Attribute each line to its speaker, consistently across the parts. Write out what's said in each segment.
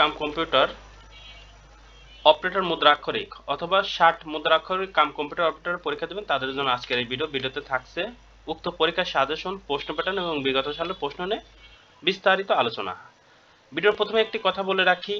Speaker 1: কাম computer operator মুদ্রাক্ষরিক অথবা ষাট মুদ্রাক্ষরিক কাম computer operator পরীক্ষা দেবেন, তাদের জন্য আজকের এই ভিডিও ভিডিওতে থাকছে উক্ত পরীক্ষার সাজেশন প্রশ্ন প্যাটার্ন এবং বিগত সালের প্রশ্ন নিয়ে বিস্তারিত আলোচনা। ভিডিওর প্রথমে একটি কথা বলে রাখি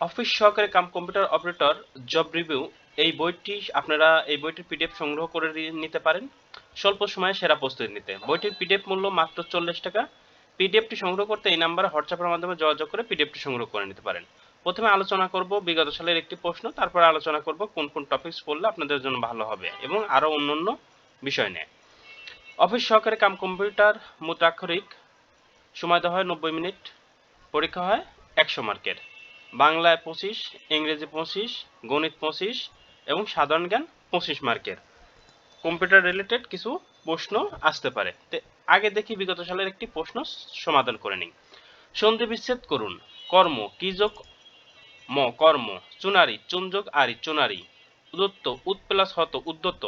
Speaker 1: অফিস সহকারে cum computer operator job review এই বইটি আপনারা এই বইটির পিডিএফ সংগ্রহ করে নিতে পারেন, স্বল্প সময়ে সেরা প্রস্তুতি নিতে। বইটির পিডিএফ মূল্য মাত্র চল্লিশ টাকা পিডিএফটি সংগ্রহ করতে এই নাম্বারে হোয়াটসঅ্যাপের মাধ্যমে যোগাযোগ করে পিডিএফটি সংগ্রহ করে নিতে পারেন। প্রথমে আলোচনা করব বিগত সালের একটি প্রশ্ন, তারপর আলোচনা করব কোন কোন টপিকস পড়লে আপনাদের জন্য ভালো হবে এবং আরও অন্যান্য বিষয় নিয়ে। অফিস সহকারে কাম কম্পিউটার মুদ্রাক্ষরিক, সময় দেওয়া হয় নব্বই মিনিট, পরীক্ষা হয় একশো মার্কের। বাংলায় পঁচিশ, ইংরেজি পঁচিশ, গণিত পঁচিশ এবং সাধারণ জ্ঞান পঁচিশ মার্কের। কম্পিউটার রিলেটেড কিছু প্রশ্ন আসতে পারে। আগে দেখি বিগত সালের একটি প্রশ্ন সমাধান করে নিই। সন্ধি বিচ্ছেদ করুন। কর্ম, কি যোগ? ম, কর্ম। চুনারি চুনযোগ আরি, চুনারি। উদত্ত, উৎ প্লাস হত, উদ্যত।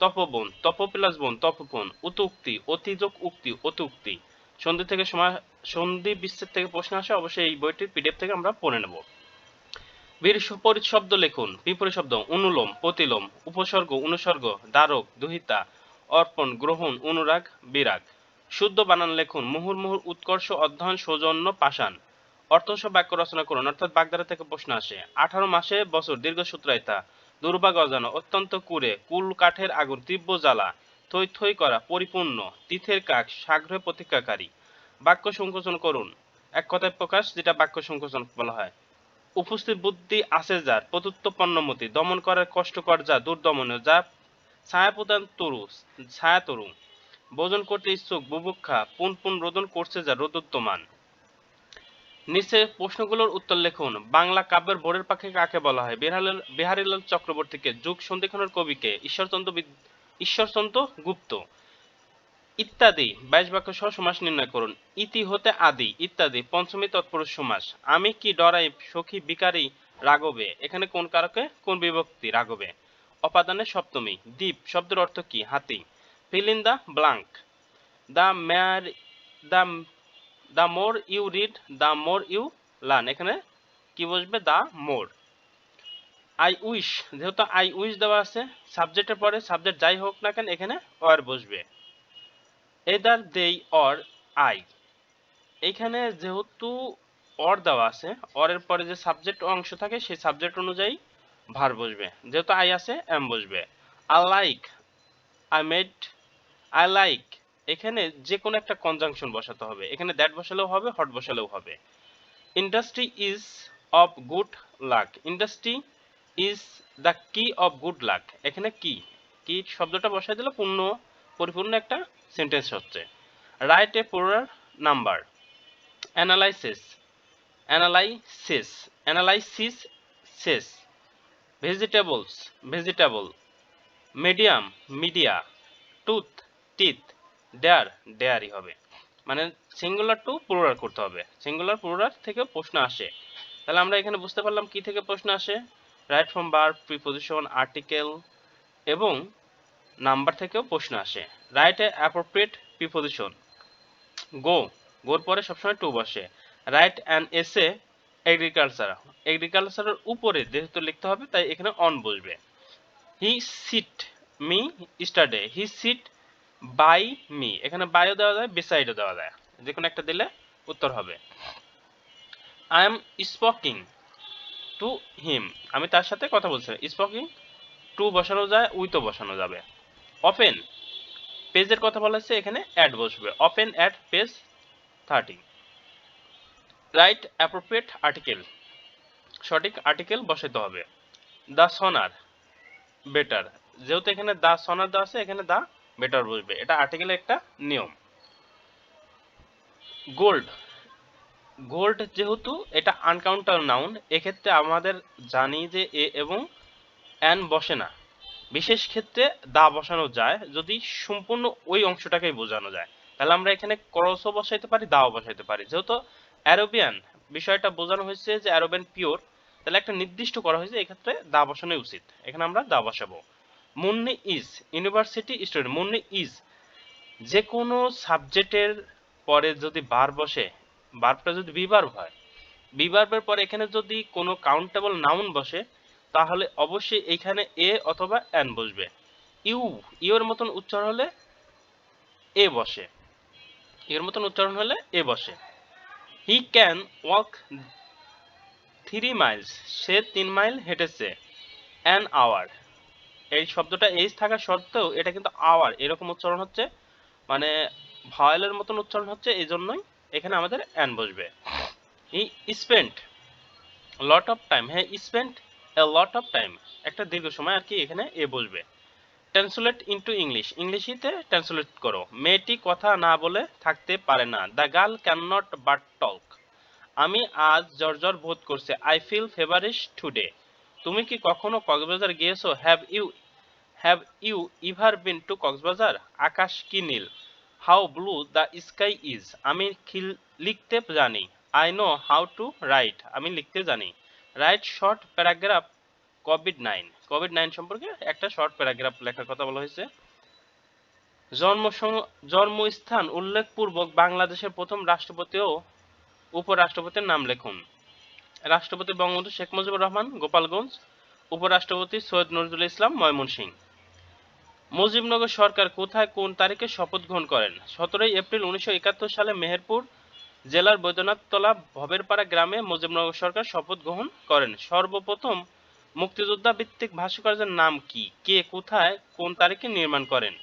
Speaker 1: তপবন, তপ প্লাস বন তপবন উতুক্তি অতিযোগ উক্তি, অতুক্তি। সন্ধি থেকে সন্ধি বিচ্ছেদ থেকে প্রশ্ন আসে, অবশ্যই এই বইটির পিডিএফ থেকে আমরা পড়ে নেব। বিপরীত শব্দ লিখুন। বিপরীত শব্দ, অনুলোম, প্রতিলোম, উপসর্গ, অনুসর্গ, দ্বারক, দুহিতা। অর্পণ, গ্রহণ, অনুরাগ, বিরাগ। শুদ্ধ বানান লিখুন, মুহুর মুহুর উৎকর্ষ অধ্যয়ন, সৌজন্য পাষাণ। অর্থসহ বাক্য রচনা করুন, অর্থাৎ বাগধারা থেকে প্রশ্ন আসে, আঠারো মাসে বছর, দীর্ঘ সূত্রায়িতা দুর্ভাগ অজানা অত্যন্ত কুরে কুল কাঠের আগুন, তীব্র জ্বালা, থই থই করা, পরিপূর্ণ, তীথের কাক, সাগ্রহে প্রতীক্ষাকারী বাক্য সংকোচন করুন, এক কথায় প্রকাশ, যেটা বাক্য সংকোচন বলা হয়। উপস্থিত বুদ্ধি আছে যার প্রতুত্ব পণ্যমতি, দমন করার কষ্টকর যা, দুর্দমনীয় যা ছায়া প্রদান তরু, ছায়া তরু, ভোজন করতে ইচ্ছুক বুভুক্ষা পুন পুন রোদন করছে যা রোদোত্তমান নিচে প্রশ্নগুলোর উত্তর লিখুন, বাংলা কাব্যের ভোরের পাখি কাকে বলা হয়? বিহারীলাল বিহারীলাল চক্রবর্তীকে যুগ সন্ধিক্ষণের কবিকে ঈশ্বরচন্দ্র ঈশ্বরচন্দ্র গুপ্ত। ইত্যাদি বাইশ বাক্য সহ সমাস নির্ণয় করুন। ইতি হতে আদি, ইত্যাদি, পঞ্চমী তৎপুরুষ সমাস। আমি কি ডরাই সখী বিকারী রাগবে এখানে কোন কারকে? কোন বিভক্তি রাগবে অপাদানে সপ্তমী, দ্বীপ শব্দের অর্থ কি? হাতি। Fill in the blank. The more, the the more you read, the more you learn. এখানে কি বসবে? The more. আই উইশ, যেহেতু আই উইশ দেওয়া আছে, সাবজেক্টের পরে সাবজেক্ট যাই হোক না কেন, এখানে অর বসবে। এদার দেই অর আই। এইখানে যেহেতু অর দেওয়া আছে, অরের পরে যে সাবজেক্ট অংশ থাকে, সেই সাবজেক্ট অনুযায়ী ভার বসবে। যেহেতু আই আছে, এম বসবে। I like I made I like এখানে যে কোনো একটা কনজাংশন বসাতে হবে। এখানে দ্যাট বসালেও হবে হট বসালেও হবে। Industry is of good luck industry is the key of good luck এখানে কি কি শব্দটা বসাই দিলে পূর্ণ, পরিপূর্ণ একটা সেন্টেন্স হচ্ছে। রাইট এ পুরার নাম্বার অ্যানালাইসিস অ্যানালাইসিস অ্যানালাইসিস সেস vegetables vegetable medium media tooth teeth dare dairy হবে। মানে সিঙ্গুলার টু প্লুরাল করতে হবে। সিঙ্গুলার প্লুরাল থেকে প্রশ্ন আসে। তাহলে আমরা এখানে বুঝতে পারলাম কি থেকে প্রশ্ন আসে? রাইট ফ্রম বার প্রিপোজিশন আর্টিকেল এবং নাম্বার থেকেও প্রশ্ন আসে। Right a appropriate preposition go গোর পরে সবসময় টু বসে। রাইট অ্যান এসে এগ্রিকালচার এগ্রিকালচারের উপরে যেহেতু লিখতে হবে, তাই এখানে অন বসবে। হি সিট মি স্টাডে হি সিট বাই মি এখানে বাইও দেওয়া যায় বিসাইডও দেওয়া যায়। যে কোনো একটা দিলে উত্তর হবে। I am speaking to him আমি তার সাথে কথা বলছি। স্পোকিং টু বসানো যায় উইথও বসানো যাবে। ওপেন পেজের কথা বলা হচ্ছে এখানে অ্যাড বসবে। Open at page thirty right appropriate article সঠিক আর্টিকেল বসাতে হবে। দ্য সনার বেটার যেহেতু এখানে দা সনার দেওয়া আছে, এখানে দা বেটার বসবে। এটা আর্টিকেলের একটা নিয়ম। গোল্ড গোল্ড যেহেতু এটা আনকাউন্টার নাউন এক্ষেত্রে আমাদের জানি যে এ এবং অ্যান বসে না। বিশেষ ক্ষেত্রে দা বসানো যায়, যদি সম্পূর্ণ ওই অংশটাকেই বোঝানো যায়। তাহলে আমরা এখানে ক্রসও বসাইতে পারি দাও বসাইতে পারি। যেহেতু অ্যারোবিয়ান। বিষয়টা বোঝানো হয়েছে যে অ্যারোবিয়ান পিওর, তাহলে একটা নির্দিষ্ট করা হয়েছে, এক্ষেত্রে দা বসানোই উচিত। এখানে আমরা দা বসাবো। Munni is, university student, Munni is. যে কোনো সাবজেক্টের পরে যদি বার বসে, বারটা যদি বিবার হয় বি ভার্বের পর এখানে যদি কোনো কাউন্টেবল নাউন বসে, তাহলে অবশ্যই এখানে এ অথবা এন বসবে। ইউ, ইউর মতন উচ্চারণ হলে এ বসে। এর মতন উচ্চারণ হলে এ বসে। He can walk three miles সে তিন মাইল হেঁটেছে। অ্যান আওয়ার এই শব্দটা এইচ থাকা সত্ত্বেও এটা কিন্তু আওয়ার এরকম উচ্চারণ হচ্ছে। মানে ভয়েলের মতন উচ্চারণ হচ্ছে। এই জন্যই এখানে আমাদের অ্যান বসবে। He spent lot of time হ্যাঁ spent a lot of time একটা দীর্ঘ সময় আর কি এখানে এ বসবে। ট্রান্সলেট ইনটু ইংলিশ ইংলিশিতে ট্রান্সলেট করো মেয়েটি কথা না বলে থাকতে পারে না the girl can not but talk আমি আজ জর্জর বোধ করছে আই ফিল ফেভারিশ টুডে তুমি কি কখনো কক্সবাজার গিয়েছো have you have you ever been to Cox's Bazar আকাশ কি নীল how blue the sky is আমি লিখতে জানি I know how to write আমি লিখতে জানি write short paragraph covid nine covid nine সম্পর্কে একটা শর্ট প্যারাগ্রাফ লেখার কথা বলা হয়েছে। জন্ম জন্মস্থান উল্লেখপূর্বক বাংলাদেশের প্রথম রাষ্ট্রপতি ও উপরাষ্ট্রপতির নাম লিখুন। রাষ্ট্রপতি বঙ্গবন্ধু শেখ মুজিবুর রহমান, গোপালগঞ্জ, উপরাষ্ট্রপতি সৈয়দ নজরুল ইসলাম, ময়মনসিংহ। মুজিবনগর সরকার কোথায় কোন তারিখে শপথ গ্রহণ করেন? সতেরোই এপ্রিল উনিশশো একাত্তর সালে মেহেরপুর জেলার বৈদ্যনাথতলা ভবেরপাড়া গ্রামে মুজিবনগর সরকার শপথ গ্রহণ করেন। সর্বপ্রথম মুক্তিযোদ্ধা ভিত্তিক ভাস্কর্যের নাম কি? কে কোথায় কোন তারিখে নির্মাণ করেন?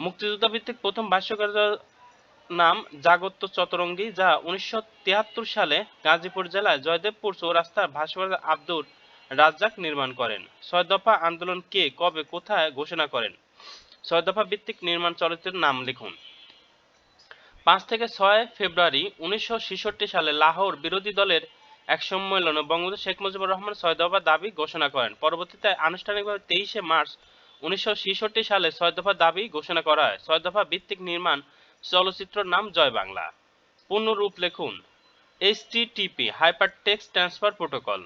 Speaker 1: মুক্তিযোদ্ধা ভিত্তিক প্রথম ভাস্কর্য নাম জাগত্য চতরঙ্গী, যা উনিশশো তিয়াত্তর সালে গাজীপুর জেলায় জয়দেবপুর চৌরাস্তার ভাস্কর্য আব্দুর রাজ্জাক নির্মাণ করেন। ছয় দফা আন্দোলন কে কবে কোথায় ঘোষণা করেন? ছয় দফা ভিত্তিক নির্মাণ চলচ্চিত্রের নাম লিখুন। পাঁচ থেকে ছয় ফেব্রুয়ারি উনিশশো ছেষট্টি সালে লাহোর বিরোধী দলের এক সম্মেলনে বঙ্গবন্ধু শেখ মুজিবুর রহমান ছয় দফা দাবি ঘোষণা করেন। পরবর্তীতে আনুষ্ঠানিকভাবে তেইশে মার্চ উনিশশো সালে ছয় দফা দাবি ঘোষণা করা হয়। ছয় দফা ভিত্তিক নির্মাণ চলচ্চিত্র নাম জয় বাংলা। পূর্ণরূপ লিখুন HTTP hyper text transfer protocol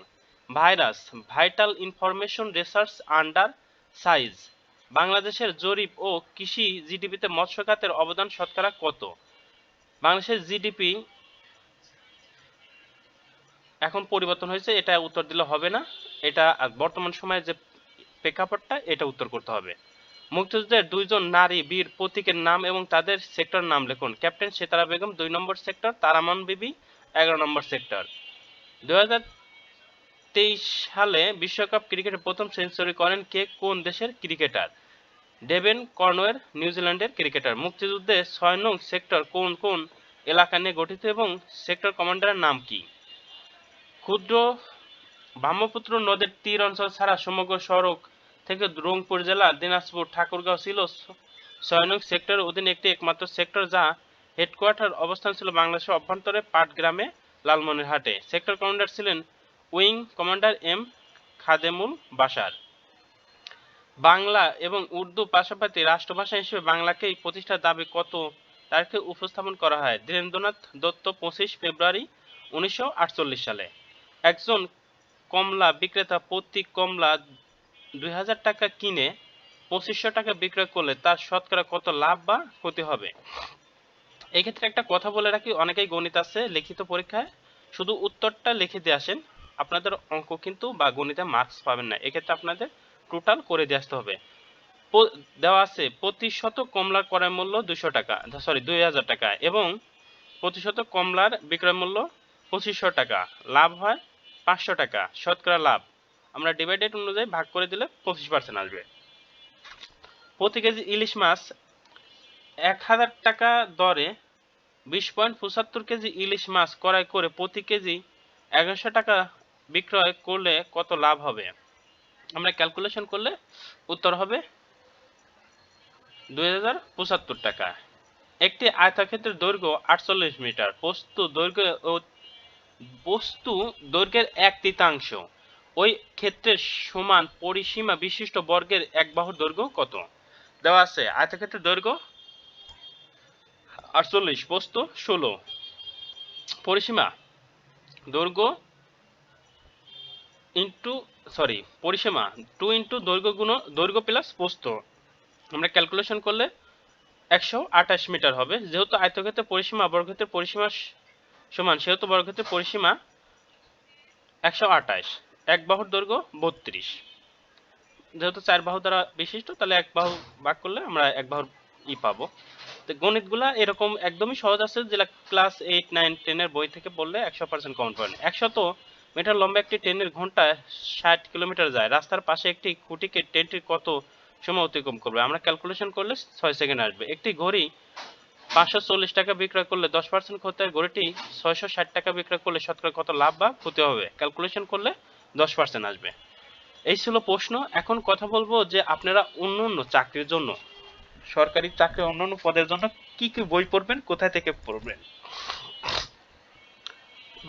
Speaker 1: virus vital information research under size বাংলাদেশের জরিপ ও কৃষি জিডিপিতে মৎস্য খাতের অবদান শতকরা কত? বাংলাদেশের জিডিপি এখন পরিবর্তন হয়েছে, এটা উত্তর দিলে হবে না। এটা বর্তমান সময়ে যে প্রেক্ষাপটটা, এটা উত্তর করতে হবে। মুক্তিযুদ্ধের দুইজন নারী বীর প্রতীকের নাম এবং তাদের সেক্টর নাম লিখুন। ক্যাপ্টেন সেতারা বেগম, দুই নম্বর সেক্টর। তারামান বিবি, এগারো নম্বর সেক্টর। তেইশ সালে বিশ্বকাপ ক্রিকেটে প্রথম সেঞ্চুরি করেন কে? কোন দেশের ক্রিকেটার? ডেভেন কর্নওয়ের নিউজিল্যান্ডের ক্রিকেটার। মুক্তিযুদ্ধে ছয় নং সেক্টর কোন কোন এলাকা নিয়ে গঠিত এবং সেক্টর কমান্ডারের নাম কি? ক্ষুদ্র ব্রহ্মপুত্র নদের তীর অঞ্চল ছাড়া সমগ্র সড়ক থেকে রংপুর জেলা, দিনাজপুর, ঠাকুরগাঁও ছিল নং সেক্টরের অধীনে একটি একমাত্র সেক্টর যা হেডকোয়ার্টার অবস্থান ছিল বাংলাদেশের অভ্যন্তরে পাটগ্রামে লালমনিরহাটে। সেক্টর কমান্ডার ছিলেন wing commander M Khademul Bashar. Bangla এবং উর্দু পাশাপাশি রাষ্ট্রভাষা হিসেবে বাংলাকেই প্রতিষ্ঠার দাবি কত তারিখে উপস্থাপন করা হয়? ধীরেন্দ্রনাথ দত্ত পঁচিশ ফেব্রুয়ারি উনিশশো আটচল্লিশ সালে। একজন কমলা বিক্রেতা প্রতি কমলা দুই হাজার টাকা কিনে পঁচিশশো টাকা বিক্রয় করলে তার শতকরা কত লাভ বা ক্ষতি হবে? এই ক্ষেত্রে একটা কথা বলে রাখি, অনেকেই গণিত আছে, লিখিত পরীক্ষায়। শুধু উত্তরটা লিখে দিয়ে আসেন, আপনাদের অঙ্ক কিন্তু বা গণিতে মার্কস পাবেন না। এক্ষেত্রে আপনাদের টোটাল করে দিয়ে আসতে হবে। দেওয়া আছে প্রতিশত কমলার ক্রয় মূল্য দুশো টাকা সরি দুই হাজার টাকা এবং প্রতিশত কমলার বিক্রয় মূল্য পঁচিশশো টাকা। লাভ হয় পাঁচশো টাকা। শতকরা লাভ। আমরা ডিভাইডেড অনুযায়ী ভাগ করে দিলে পঁচিশ পার্সেন্ট আসবে। প্রতি কেজি ইলিশ মাছ এক হাজার টাকা দরে বিশ পয়েন্ট পঁচাত্তর কেজি ইলিশ মাছ ক্রয় করে প্রতি কেজি এগারোশো টাকা বিক্রয় করলে কত লাভ হবে? আমরা ক্যালকুলেশন করলে উত্তর হবে দুই হাজার পঁচাত্তর টাকা। একটি আয়তক্ষেত্রের দৈর্ঘ্য আটচল্লিশ মিটার। বস্তু দৈর্ঘ্য বস্তু দৈর্ঘ্যের এক তৃতীয়াংশ। ওই ক্ষেত্রের সমান পরিসীমা বিশিষ্ট বর্গের এক বাহুর দৈর্ঘ্য কত? দেওয়া আছে আয়তক্ষেত্রের দৈর্ঘ্য আটচল্লিশ, বস্তু ষোলো। পরিসীমা দৈর্ঘ্য ইন্টু, সরি, পরিসীমা টু ইন্টু দৈর্ঘ্য গুণ দৈর্ঘ্য প্লাস প্রস্থ আমরা ক্যালকুলেশন করলে একশো আঠাশ মিটার হবে। যেহেতু আয়তক্ষেত্রের পরিসীমা, বর্গক্ষেত্রের পরিসীমা সমান সেহেতু বর্গক্ষেত্রের পরিসীমা একশো আঠাশ, এক বাহুর দৈর্ঘ্য বত্রিশ। যেহেতু চার বাহু দ্বারা বিশিষ্ট, তাহলে এক বাহু ভাগ করলে আমরা এক বাহুর ই পাবো। তো গণিতগুলা এরকম একদমই সহজ আছে যেটা ক্লাস এইট নাইন টেনের বই থেকে পড়লে একশো পার্সেন্ট কমন পাবেন একশত মিটার লম্বা একটি ট্রেনের ঘন্টায় ষাট কিলোমিটার যায়, রাস্তার পাশে একটি খুঁটিকে ট্রেনটির কত সময় অতিক্রম করবে? আমরা ক্যালকুলেশন করলে ছয় সেকেন্ড আসবে। একটি ঘড়ি পাঁচশো চল্লিশ টাকা বিক্রয় করলে দশ পার্সেন্ট ক্ষতি হয় ঘড়িটি ছয়শো ষাট টাকা বিক্রয় করলে শতকরা কত লাভ বা ক্ষতি হবে? ক্যালকুলেশন করলে দশ পার্সেন্ট আসবে। এই ছিল প্রশ্ন। এখন কথা বলব যে আপনারা অন্য অন্য চাকরির জন্য, সরকারি চাকরি পদের জন্য কি কি বই পড়বেন থেকে পড়বেন?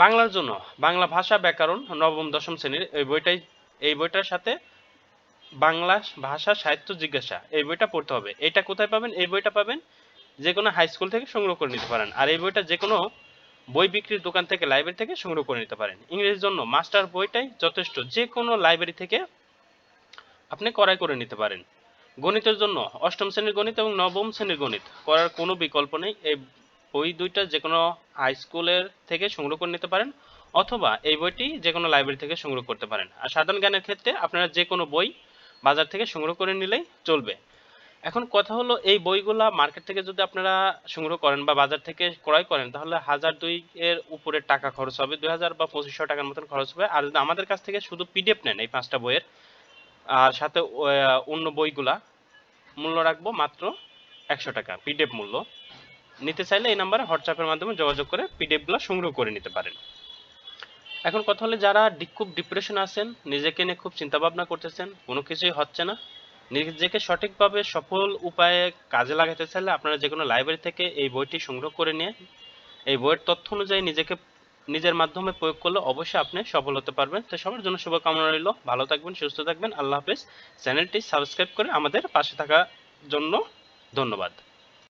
Speaker 1: বাংলার জন্য, বাংলা ভাষা ব্যাকরণ, নবম, দশম শ্রেণির এই বইটাই, এই বইটার সাথে বাংলা ভাষা সাহিত্য জিজ্ঞাসা, এই বইটা পড়তে হবে। এটা কোথায় পাবেন? এই বইটা পাবেন যে কোনো হাই স্কুল থেকে সংগ্রহ করে নিতে পারেন। আর এই বইটা যে কোনো বই বিক্রির দোকান থেকে লাইব্রেরি থেকে সংগ্রহ করে নিতে পারেন। ইংরেজির জন্য মাস্টার বইটাই যথেষ্ট। যে কোনো লাইব্রেরি থেকে আপনি ক্রয় করে নিতে পারেন। গণিতের জন্য অষ্টম শ্রেণির গণিত এবং নবম শ্রেণির গণিত করার কোনো বিকল্প নেই। এই বই দুইটা যে কোনো হাই স্কুলের থেকে সংগ্রহ করে নিতে পারেন অথবা এই বইটি যে কোনো লাইব্রেরি থেকে সংগ্রহ করতে পারেন। আর সাধারণ জ্ঞানের ক্ষেত্রে আপনারা যে কোনো বই বাজার থেকে সংগ্রহ করে নিলেই চলবে। এখন কথা হলো, এই বইগুলা মার্কেট থেকে যদি আপনারা সংগ্রহ করেন বা বাজার থেকে ক্রয় করেন, তাহলে হাজার দুই এর উপরে টাকা খরচ হবে, দুই হাজার বা পঁচিশশো টাকার মতন খরচ হবে। আর যদি আমাদের কাছ থেকে শুধু পিডিএফ নেন এই পাঁচটা বইয়ের, আর সাথে অন্য বইগুলা, মূল্য রাখব মাত্র একশো টাকা পিডিএফ মূল্য। নিতে চাইলে এই নাম্বারে হোয়াটসঅ্যাপের মাধ্যমে যোগাযোগ করে পিডিএফগুলো সংগ্রহ করে নিতে পারেন। এখন কথা হলে, যারা খুব ডিপ্রেশন আছেন, নিজেকে নিয়ে খুব চিন্তা ভাবনা করতেছেন, কোনো কিছুই হচ্ছে না। নিজেকে সঠিকভাবে সফল উপায়ে কাজে লাগাতে চাইলে আপনারা যে কোনো লাইব্রেরি থেকে এই বইটি সংগ্রহ করে নিয়ে এই বইয়ের তথ্য অনুযায়ী নিজেকে, নিজের মাধ্যমে প্রয়োগ করলে অবশ্যই আপনি সফল হতে পারবেন। তো সবার জন্য শুভকামনা রইল। ভালো থাকবেন, সুস্থ থাকবেন। আল্লাহ হাফেজ। চ্যানেলটি সাবস্ক্রাইব করে আমাদের পাশে থাকার জন্য ধন্যবাদ।